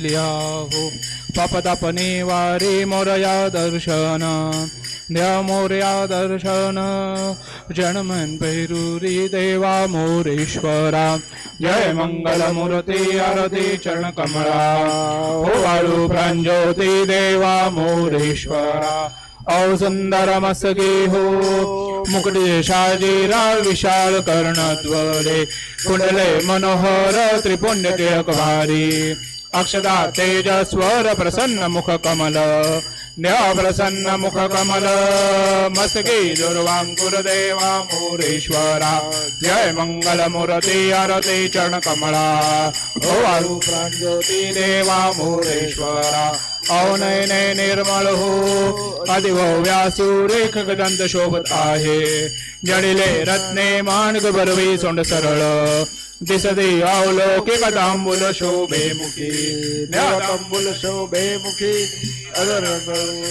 केल्या हो। पापतापने वारे मोरया दर्शन। द्या मोर्या दर्शन। जनमन भैरुरी देवा मोरेश्वरा। जय मंगल मूर्ती आरती चरण कमळा हो वाळू प्रांजोती देवा मोरेश्वरा। औ सुंदर मसगे हो। मुकुटे शाजीरा विशाल कर्णद्वरे कुंडले मनोहर त्रिपुण्य टिळकभारी अक्षदा तेजस्वर प्रसन्न मुख कमल प्रसन्न मुख कमल मस्की दुर्वांकुर देवा मोरेश्वरा जय मंगल मुरती आरती चरण कमळा ओ वाळू प्राणज्योती देवा मोरेश्वरा औ नयने निर्मळ हो आदिभव्यासु हो रेख गदंत शोभत आहे जडिले रत्ने माणग बरवी सोंड सरळ दिसते अवलोकिक तांबूल शोभे मुखी. तांबूल शोभे मुखी. अगर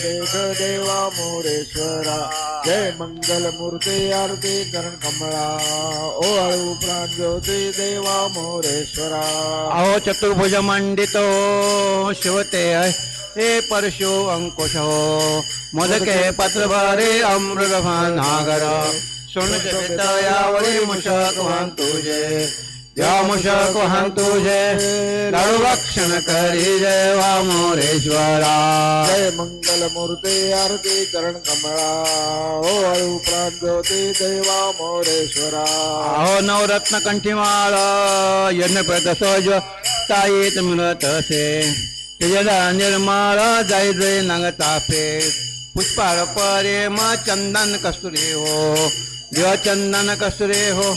रेख देवा मोरेश्वरा. जय मंगल मूर्ती आरती करण कमळा. ओ अळू प्राणज्योती देवा मोरेश्वरा. अहो चतुर्भुज मंडितो शिवते हे परशु अंकुश मोदके पत्रभरे अमृत नागर. सोन यावरी मुशक तुझे. या मुशक वाहन तुझे लाडू भक्षण करी जय वा मोरेश्वरा जय मंगल मूर्ती आरती करण कमळा ओ अळू प्राणज्योती देवा मोरेश्वरा अहो नवरत्न कंठीमाळ यज्ञ प्रत सोज ताईत मिळत असे त्याला निर्माळ जाय जय नग तापे पुष्पार परे मा चंदन कस्तुरे हो। देव चंदन कस्तुरे हो।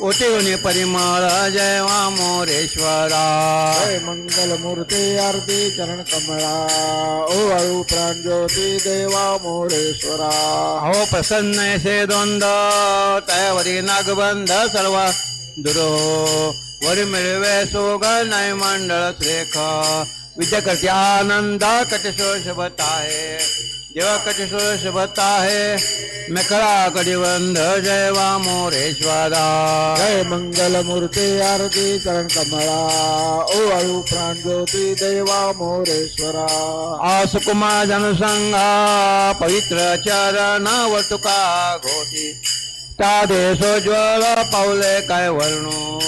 ओटे परिमळ जय वा मोरेश्वरा. जय मंगल मूर्ती आरती चरण कमळा. ओ अळू प्राणज्योती देवा मोरेश्वरा. अहो प्रसन्न से द्वंद तयावरी नागबंध सर्व. दुरो वर मिळवे सोग नाही मंडळ श्रेख. विद्या करते आनंद कटेश्वर देवा कटेश्वर शबत आहे मेखळा कडिबंध जय वा मोरेश्वरा। जय मंगल मूर्ती आरती चरण कमळा ओ अळू प्राणज्योती देवा मोरेश्वरा। आसुकुमा जनसंगा पवित्र चरण वटुका घोटी। तादे सोज्वल पावले काय वर्णू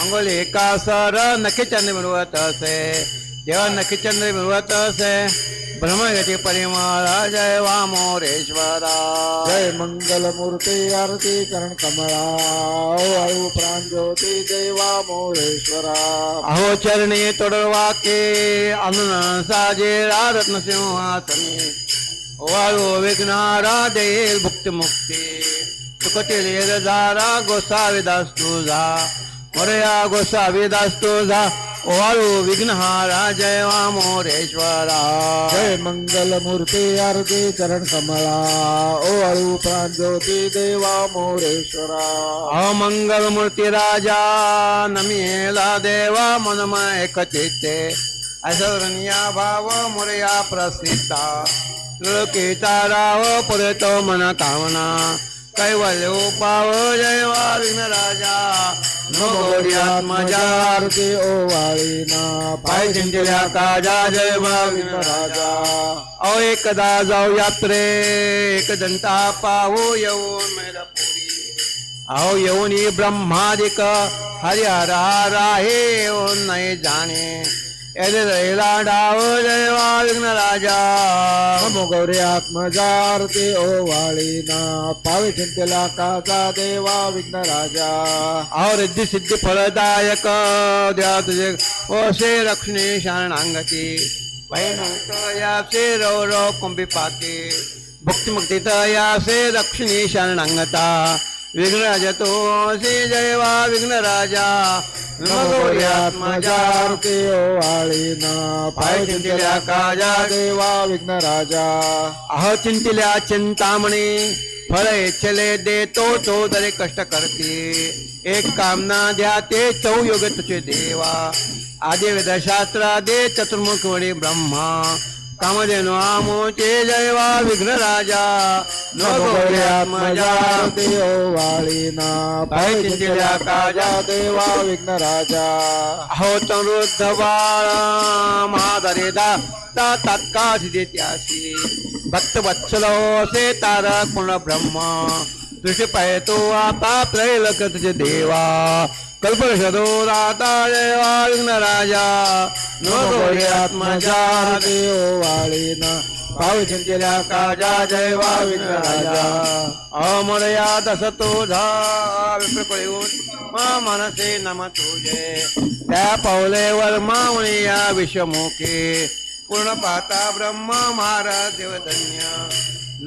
अंगोली कासर नखी चंद्र मिळवत असे। देवा नखी चंद्र मिळवत असे ब्रह्मगती परिमळ जय वा मोरेश्वरा जय मंगल मूर्ती आरती चरण कमळा ओ अळू प्राणज्योती देवा मोरेश्वरा अहो चरणी तोडवाके अनन साजे रत्न सिंहासनी। वाळू विघ्नारा देईल भुक्ती मुक्ती। सुकटील जारा गोसाविदास तुझा। मोरया गोसाविदास तुझा। वाळू विघ्नहारा जय वा मोरेश्वरा. जय मंगल मूर्ती आरती चरण कमळा ओ अळू प्राणज्योती देवा मोरेश्वरा अहो मंगल मूर्ती राजा नमिला देवा मनमय एक चित्ते असरनिया भाव मोरया प्रसिद्धा. लोकिता राव पुरतो मन कामना. कैवल्य पाव जय वा विघ्न राजा नमोर्यात्मजा आरती ओ वाळीना पाय चिंतिल्या काजा जय वा विघ्न राजा अहो एकदा जाऊ यात्रे एक दंता पाहू येऊन मैलापुरी। अहो येऊन ही ब्रह्मादिक हरिहर आहे येऊन नाही जाणे। येथे रहिला डाव जय वा विघ्न राजा नमो गौरी आत्मजा आरती ओ वाळीना. पावे चिंतेला काचा देवा विघ्न राजा अहो रिद्धी सिद्धी फलदायक द्या तुझे ओसे रक्षणे शरणांगती. वैनंत यासे रव रव कुंभी पाके भक्ती मुक्ती यासे रक्षणे शरणांगता. विघ्न राजा तो श्री जय वा विघ्न राजा नमो गौरी आत्मजा आरती ओ वाळीना पावे चिंतेला काजा देवा विघ्न राजा अहो चिंतिल्या चिंतामणी फळ इच्छले दे तो तरी कष्ट करते। एक कामना द्या ते चौयोग तुझे देवा। आदि वेदशास्त्र दे चतुर्मुख वडी ब्रह्मा। कामधेनु आमोचे जय वा विघ्न राजा। आत्मजा वाळीना काजा। देवा विघ्न राजा। हो तरुद्ध बाळ दरे दा ता तात्काळ देत्यासी भक्त वत्सलो से तारक पूर्ण ब्रह्म। दृष्टी पाहतो आता त्रैलक तुझे देवा। कल्पशदो दाता वाळीन राजा नो गौरी आत्मजा देव वाळीन पावे केल्या काजा जय वाळीन विघ्न राजा अमरया दस तुझा मा मनसे नम तुझे त्या पावलेवर मावणी या विषमुखे पूर्ण पाता ब्रह्म महाराज देवधन्य.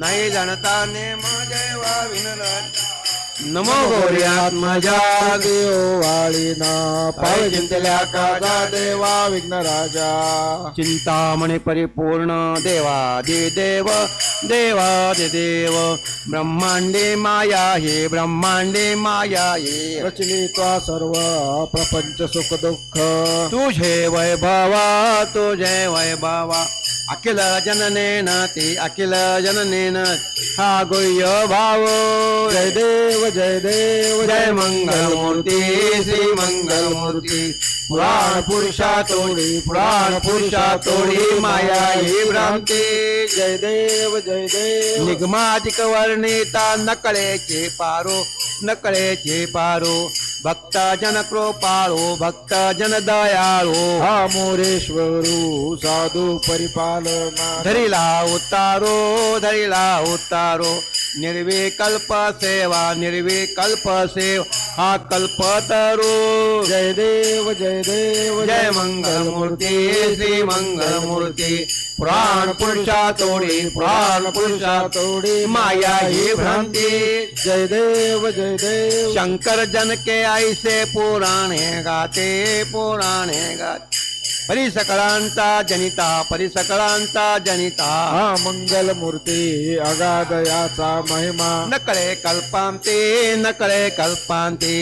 नाही जाणता नेम जय वाळीन राजा नमो गौरी आत्मजा देव वाळीन पावे चिंतेल्या काजा देवा विघ्न राजा. चिंतामणी परिपूर्ण देवादि देव देवादि देव. ब्रह्मांडे माया हे ब्रह्मांडे माया हे. रचलित्वा सर्व प्रपंच सुख दुःख. तुझे वैभवा तुझे वैभवा. अखिल जननेन ते अखिल जननेन. हा गुह्य भाव. जय देव जय देव जय मंगलमूर्ती श्री मंगलमूर्ती पुराण पुरुषा तोडी पुराण पुरुषा तोडी माया ही भ्रांती. जय देव जय देव. निगमाधिक वर्णिता नकळेचे पारो नकळेचे पारो. भक्त जन कृपाळो भक्त जन दयाळो. हा मोरेश्वरू साधू परिपालना. धरिला उतारो धरिला उतारो. निर्विकल्प सेवा निर्विकल्प सेवा. हा कल्पतरू जय देव जय देव जय मंगलमूर्ती श्री मंगलमूर्ती. पुराण पुरुषा तोडी पुराण पुरुषा तोडी माया ही भ्रांती. जय देव जय देव. शंकर जन के ऐसे पुराणे गाते पुराणे गाते. परिसकळांचा जनिता परिसकळांचा जनिता। हा मंगल मूर्ती अगाध याचा महिमा नकळे कल्पांते नकळे कल्पांते।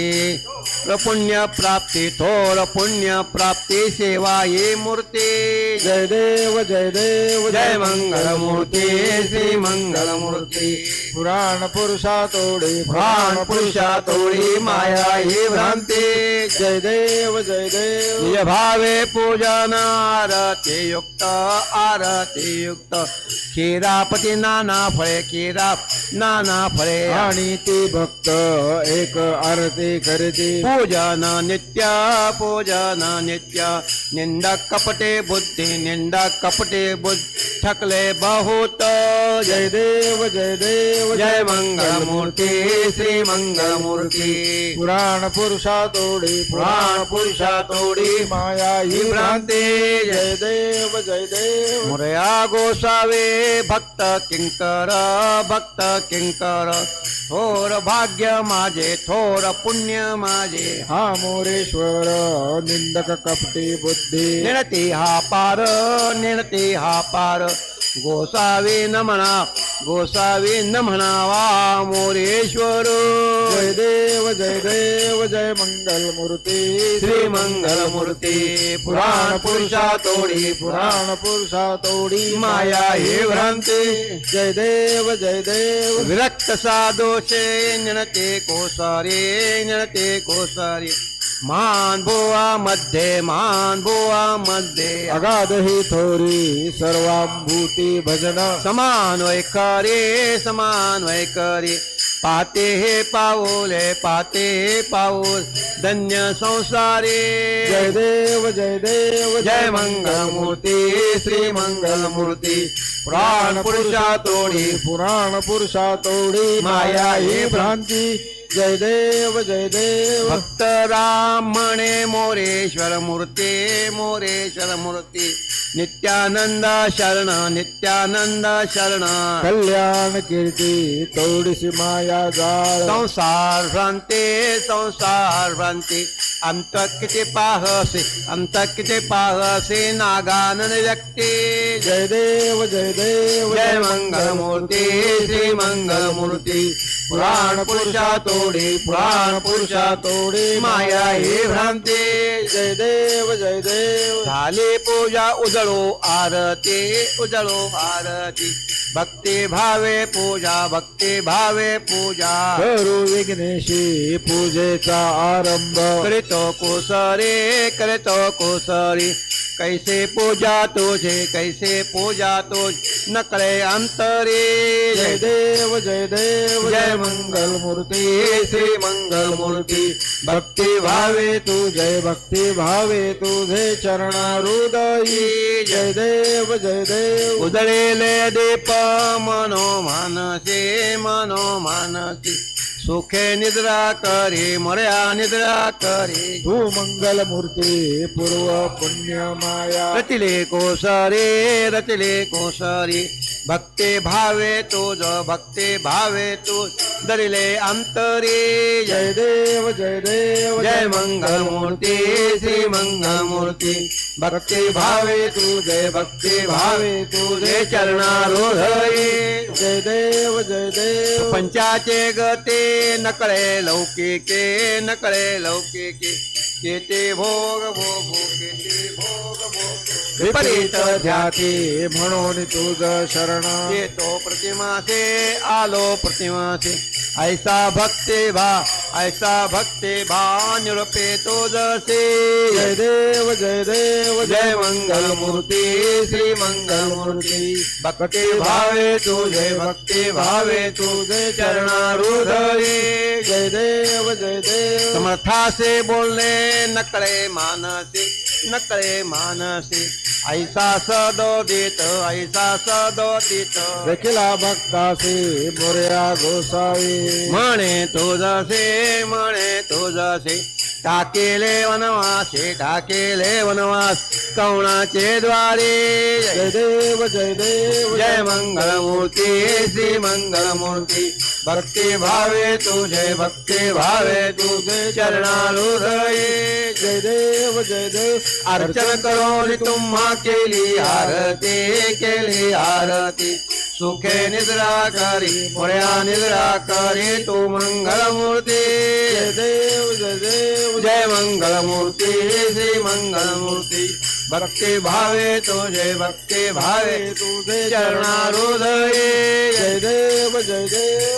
पुण्य प्राप्ती थोर पुण्य प्राप्ती सेवा ये मूर्ती। जय देव जय देव जय मंगलमूर्ती श्री मंगलमूर्ती। पुराण पुरुषा तोडी प्राण पुरुषा तोडी। माया ही भ्रांती। जय देव जय देव। भावे पूजन आरती युक्त आरती युक्त क्षीरापती नाना फळे क्षीरा नाना फळे. आणि ती भक्त एक आरती करते. पूजन नित्य पूजन नित्य. निंद कपटे बुद्धी निंद कपटे बुद्धी. थकले बहुत. जय देव जय देव जय मंगलमूर्ती श्री मंगलमूर्ती. पुराण पुरुषा तोडी पुराण पुरुषा तोडी. माया ही ही भ्रांती जय देव जय देव. मुरया गोसावे भक्त किंकर भक्त किंकर. थोर भाग्य माझे थोर पुण्य माझे. हा मोरेश्वर निंदक कपटी बुद्धी. निणती हा पार निणती हा पार. गोसावी न म्हणा गोसावी न म्हणावा मोरेश्वर. जय देव जय देव जय मंगल मूर्ती श्री मंगलमूर्ती पुराण पुरुषा तोडी पुराण पुरुषा तोडी माया हे भ्रांती. जय देव जय देव. विरक्त सादोषे निणते कोसारे निणते कोसारे. मान भुवा मध्ये मान भुवा मध्ये। अगाध ही थोरी सर्वांभूती भजन। समान वैखरे समान वैखरे पाते हे पाऊले पाते हे पाऊल धन्य संसारे। जय देव जय देव जय मंगलमूर्ती श्री मंगलमूर्ती। पुराण पुरुषा तोडी पुराण पुरुषा तोडी माया ही भ्रांती। जय देव जय देव भक्त राम म्हणे मोरेश्वर मूर्ती मोरेश्वर मूर्ती. नित्यानंद शरण नित्यानंद शरण. कल्याण कीर्ती तोडीसी माया जाळ. संसार भ्रांती संसार भ्रांती. अंत किती पाहसे अंत किती पाहसे नागानन व्यक्ती. जय देव जय देव जय मंगलमूर्ती श्री मंगलमूर्ती. पुराण पुरुषा तोडी पुराण पुरुषा तोडी माया ही भ्रांती. जय देव जय देव. झाली पूजा उजळो आरती उजळो आरती. भक्ती भावे पूजा भक्ती भावे पूजा. करू विघ्नेशी पूजेचा आरंभ. करीतो कुसरी करीतो कुसरी. कैसे पूजा तुझे कैसे पूजा तुझ न कळे अंतरे। जय देव जय देव जय मंगल मूर्ति। श्री मंगल मूर्ति। भक्ति भावे तू जय भक्ति भावे तुझे चरणारुदयी। जय देव जय देव। उजळेले दीप मनो मानसे मनो मानसी। सुखे निद्रा करे मर्या निद्रा करे. तू मंगल मूर्ती पूर्व पुण्य माया. रचिले कोसरे रचिले कोसरे. भक्ते भावे तुझ भक्ते भावे तुझ दरिले अंतरे. जय देव जय देव जय मंगल मूर्ती श्री मंगल मूर्ती भक्ती भावे तुझे भक्ती भावे तुझे चरणारोधये जय देव जय देव. पंचाचे गते नकळे लौकिके नकळे लौकिके. केते भोग भोग केते भोग भोग। विपरीत ध्याते म्हणून तुझ शरण। येतो प्रतिमासे आलो प्रतिमासे ऐसा भक्ती भा ऐसा भक्ती भा निरूपे तो जसे जय देव जय देव जय मंगल मूर्ती श्री मंगल मूर्ती भक्ती भावे तुझे भक्ती भावे तुझे चरणारुधये जय देव जय देव। समर्था से बोलणे नकळे मानसे नकळे मानसे. ऐसा सदोदित ऐसा सदोदित. देखिला भक्तासे मोर्या गोसावी. म्हणे तुझसे म्हणे तुझसे. टाकेले वनवासे टाकेले वनवास कवणाचे द्वारे. जय देव जय देव जय मंगल मूर्ती श्री मंगल मूर्ती भक्ती भावे तुझे भक्ती भावे तुझे चरणारुधये जय देव जय देव अर्चन करून तुम्हा केली आरती केली आरती. सुखे निद्रा करी पुऱ्या निद्रा करी तू मंगल मूर्ती जय देव जय देव। जय मंगल मूर्ती श्री मंगल मूर्ती भक्ती भावे तुझे भक्ती भावे तुझे चरणारुधये जय देव जय देव।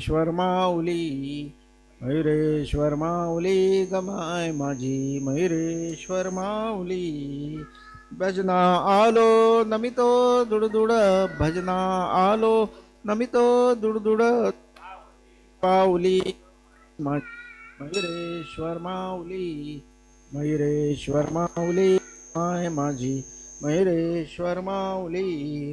ईश्वर माऊली मयुरेश्वर माऊली गमाय माझी मयुरेश्वर माऊली. भजना आलो नमितो दुडदुड भजना आलो नमितो दुडदुड पाऊली मयुरेश्वर माऊली. मयुरेश्वर माऊली माय माझी मयुरेश्वर माऊली.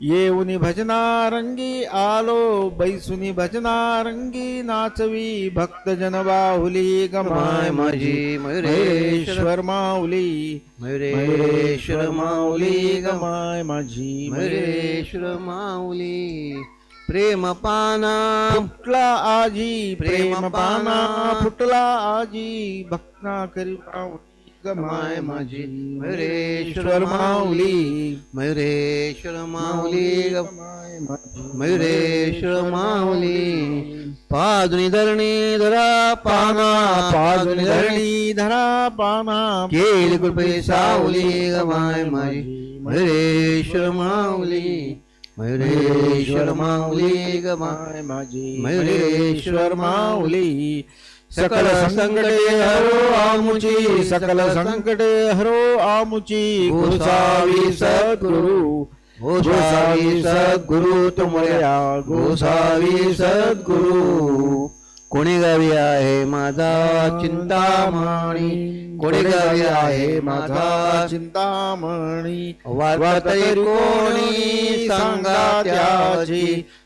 येऊनी भजना रंगी आलो बैसुनी भजना रंगी नाचवी भक्तजन बाहुली गमाय माझी मयुरेश्वर माऊली मयुरेश्वर माऊली गमाय माझी मयुरेश्वर माऊली प्रेम पाना फुटला आजी प्रेम पाना फुटला आजी भक्ता करी गमाय माझी मयुरेश्वर माऊली. मयुरेश्वर माऊली मयुरेश्वर माऊली. पादुनी धरणी धरा पाना पाजुनी धरणी धरा पाना केली कृपे सावली गमाय माझी मयुरेश्वर माऊली. मयुरेश्वर माऊली गमाय माय माझी मयुरेश्वर माऊली. सकल संकटे हरो आमुची सकल संकटे हरो आमुची। गोसावी सद्गुरु गोसावी सद्गुरु तुमया गोसावी सद्गुरु। कोणी गावी आहे माझा चिंतामणी कोणी गावी आहे माझा चिंतामणी। वार्ता कोणी सांगा त्याची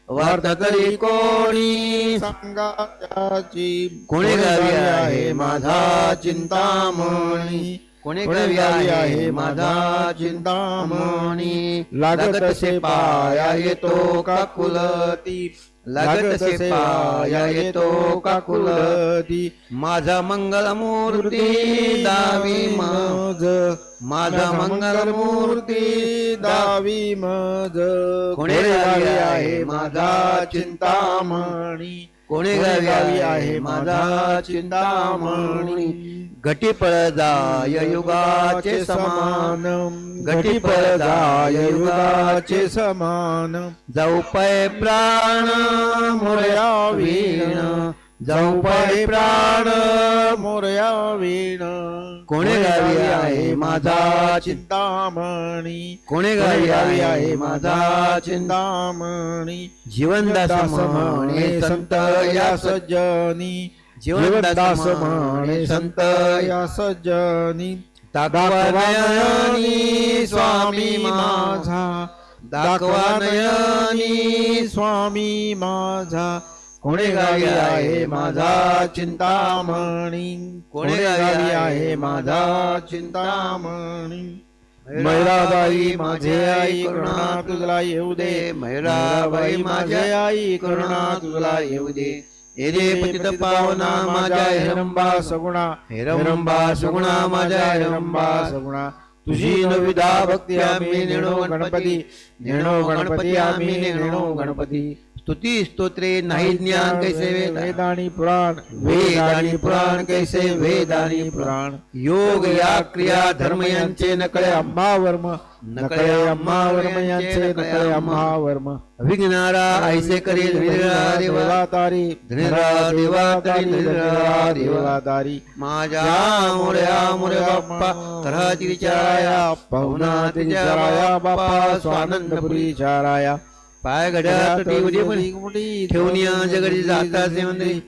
वार्ता तरी कोणी? सांगा त्याची कोणी गावी आहे माझा चिंतामणी? कोणी गावी आहे माझा चिंतामणी? लागत से पाया येतो का कुलती? लागत से पाया येतो का कुलती माझा मंगल मूर्ती दावी मज. माझा मंगल मूर्ती दावी मज. कोणी गावी आहे माझा चिंतामणी? कोणी गावी आहे माझा चिंतामणी? घटी पळजाय युगाचे समान. घटी पळजाय युगाचे समान. जाऊ पाय प्राण मोरया वीण. जाऊ पाय प्राण मोरया वीण. कोणी गावी आहे माझा चिंतामणी? कोणी गावी आहे माझा चिंता चिंतामणी? जीवनदास म्हणे संत या सज्जनी. जीवनदास म्हणे संत या सज्जनी दाखवानयनी स्वामी माझा। दाखवानयनी स्वामी माझा। कोणी गावी आहे माझा चिंतामणी? कोणी गावी आहे माझा चिंतामणी? मैराबाई माझे आई करुणा तुझला येऊ दे. मैराबाई माझ्या आई करुणा तुला येऊ दे. येदे पतित पावना माझ्या हिरंबा सगुणा हिरंबा सगुणा माझ्या हिरंबा सगुणा. तुझी नविदा भक्ती आम्ही नेणो गणपती नेणो गणपती आम्ही नेणो गणपती. स्तुती स्तोत्रे नाही ज्ञान कैसे वेद वेदानी पुराण वेदानी पुराण कैसे वेदानी पुराण? योग या क्रिया धर्म यांचे नकळे अम्मा वर्म नकळे अम्मा वर्म यांचे नकळे अम्मा. वर्म. विघ्नारा ऐसे करी देवातारी धनिरा देवातारी देवा देवातारी. माझ्या मोर्या मोरे बाप्पा कराची विचाराया पाहुणा विचाराया बाप्पा स्वानंदपुरी चाराया पाय घड्या पण. ठेवून जगडी जाता से मंदिरी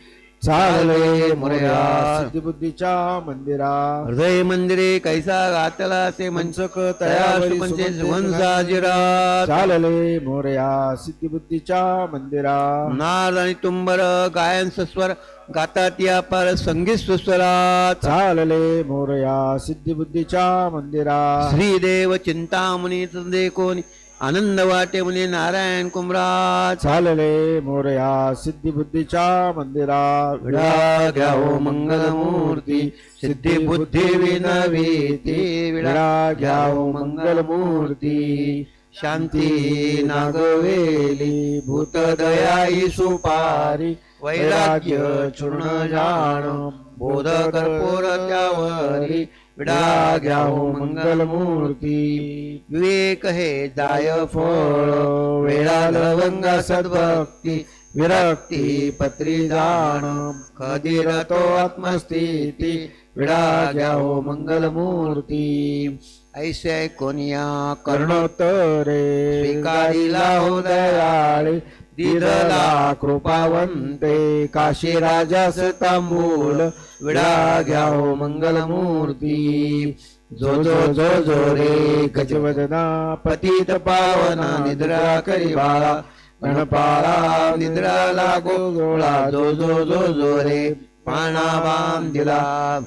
चालले मोर्या सिद्धिबुद्धीच्या मंदिरा. हृदय मंदिरे कैसा गातला से मनसक सुवंसाजिरा चालले मोरया सिद्धिबुद्धीच्या मंदिरा. नार आणि तुंबर गायन सस्वर गातात या पर संगीत सुस्वरात चालले मोरया सिद्धिबुद्धीच्या मंदिरा. श्रीदेव चिंतामणी तंदे कोणी. आनंद वाटे मुने नारायण कुमराज. चालले मोरया सिद्धिबुद्धीच्या मंदिरा. विडा घ्यावो मंगलमूर्ती. सिद्धी बुद्धी विनवीती. विडा घ्यावो मंगलमूर्ती. शांती नागवेली. भूत दयाई सुपारी. वैराग्य चूर्ण जाण. बोध कर्पूर त्यावरी. विडा घ्यावो मंगलमूर्ती। विवेक हे जाय फळ। वेळा लवंगा सद्भक्ती। विरक्ती पत्री जाण। खदीर तो आत्मस्थिती। विडा घ्यावो मंगलमूर्ती। ऐसे कोनिया कर्ण कर्णोत्तरे। स्वीकारिला हो दयाळे दिरला कृपावंते। काशी राजास तांबूल विडा घ्यावो मंगलमूर्ती. जो जो जो जो रे गजवदना पतित पावना निद्रा करी बाळा. गणपाळा निद्रा लागो गोळा. जो जो जो जो रे पाणा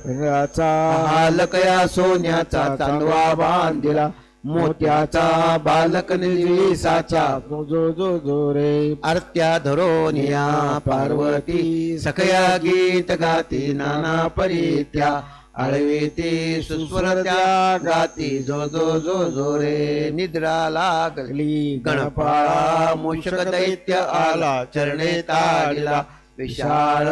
रंगाचा बालकया सोन्याचा चांदवा बांधिला. मोत्याचा बालक निविसाचा जो जो जो रे आरत्या धरोनिया पार्वती सखया गीत गाती नाना परित्या. आळवीती सुस्वर त्या गाती जो जो जो जो रे निद्रा लागली गणपाळा मूषक दैत्य आला चरणे ताडिला. विशाळ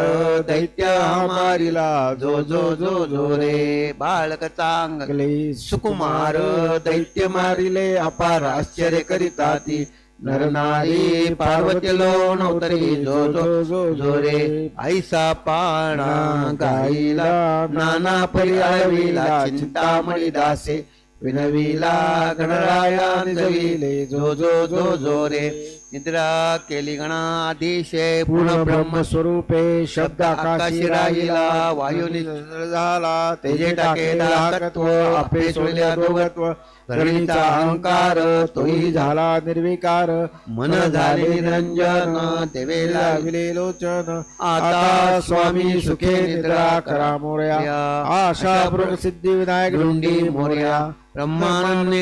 दैत्य मारिला जो जो जो जो रे बालक चांगले सुकुमार दैत्य मारिले अपार आश्चर्य करीता ती नरनारी पार्वती लोणवतरी जो जो जो जो रे ऐसा पाणा गाईला नाना परी आळविला चिंतामणी दासे विनविला गणराया निजविले जो जो जो जो रे निद्रा केली गणाधीशे पूर्ण पूर्ण ब्रह्म ब्रह्मस्वरूपे शब्द आकाशी राहिला वायू निश्चल झाला तेजे टाके धरणीचा अहंकार तोही झाला निर्विकार. मन झाले निरंजन देवेला विले लोचन. आता स्वामी सुखे निद्रा करा मोर्या. आशा सिद्धी विनायक डुंडी मोर्या. ब्रह्मानंद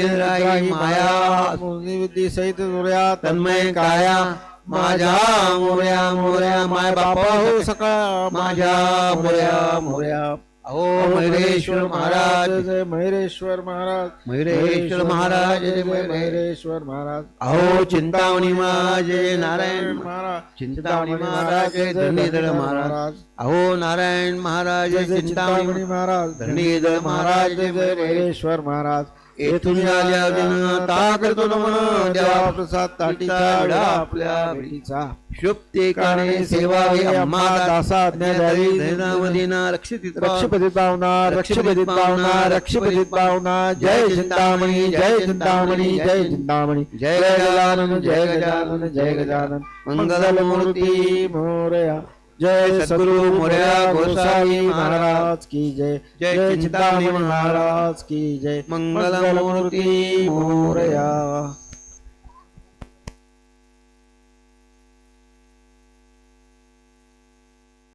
माया बुद्धी सहित जोर्या तन्मय काया. माझ्या मोर्या मोर्या. माय बापा हो सकाळ. माझ्या मोर्या. मोर्या. अहो मयुरेश्वर महाराज. जय मयुरेश्वर महाराज. मयुरेश्वर महाराज जय जय मयुरे- मयुरेश्वर महाराज. अहो चिंतामणी महाराज जय नारायण महाराज. चिंतामणी महाराज जय धरणीधर महाराज. अहो नारायण महाराज जय चिंतामणी महाराज. धरणीधर महाराज जय जय मयुरे- मयुरेश्वर महाराज. येथून झाल्या अर्जुन ता करतो नमन देवा प्रसाद ताटीचा विडा आपल्या भेटीचा. शुभते काणे अम्मा दासा रक्षित रक्षपतीत पावना रक्षपतीत पावना रक्षपतीत पावना जय चिंतामणी जय चिंतामणी जय चिंतामणी जय गजानन, जय गजानन जय गजानन. मंगलमूर्ती. मंगलमूर्ती मोरया. जय सद्गुरु मोरया गोसाई महाराज की जय. जय. चिंतामणी महाराज की जय. मंगलमूर्ती मोरया.